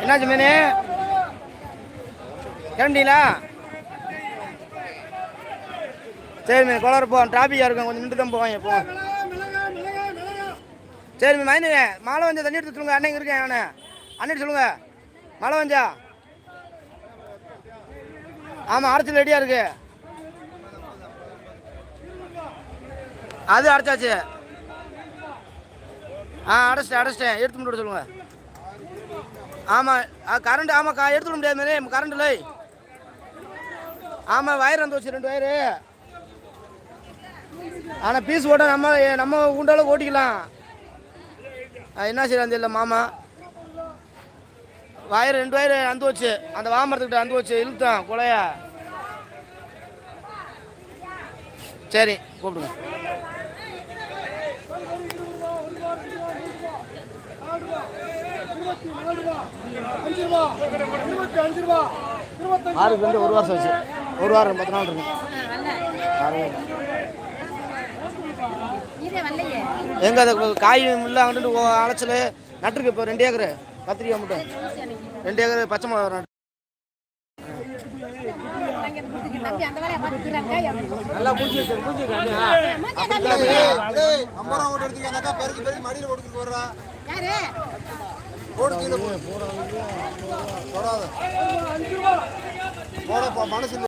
என்னாச்சு மீனு? கிளம்பிட்டீங்களா? சரி மீன் குளர போ டிராஃபிக்காக இருக்கும் கொஞ்சம் நின்று தான் போவாங்க போ. சரி மைனு மழை வந்தா தண்ணி எடுத்து சொல்லுங்க. அண்ணன் இங்கே இருக்கேன் நான் அண்ணன் சொல்லுங்க. மழை வந்தா. ஆமாம் அரைச்சல் ரெடியாக இருக்கு. அது அடைச்சாச்சு. ஆ அடைச்சிட்டேன் அடைச்சிட்டேன். எடுத்து முடிவு சொல்லுங்க. ஆமாம் கரண்ட் ஆமாம் கா எடுத்து விட முடியாது மேலே. கரண்ட் இல்லை. ஆமாம் வயர் வந்து வச்சு ரெண்டு வயரு ஆனால் பீஸ் ஓட்ட நம்ம நம்ம உண்டால ஓட்டிக்கலாம். என்ன செய்யலாம் தெரியல மாமா. வாயிரம் ரெண்டு வயர் அந்து வச்சு அந்த வாமரத்துக்கிட்ட அந்து வச்சு இழுத்தான் கொலையா. சரி கூப்பிடுங்க. ஆறுக்கு வந்து ஒரு வருஷம் வச்சு ஒரு வாரம் பத்து நாள் இருக்கும் எங்க அது காய் முள்ள அங்கிட்டு அலைச்சல் நட்டுருக்கு இப்போ ரெண்டு ஏக்கரு கத்திரிக்காய் மட்டும் ரெண்டு ஏக்கர் பச்சை மிளகா நட்டு நல்லா பூச்சி வச்சு பூச்சி அம்மா ஓட்டு எடுத்துக்காக்கா பெருக்கி பெருக்கி மடியில் ஓட்டு போடுறா போடு கீழே போடு போடாத போடப்பா மனசு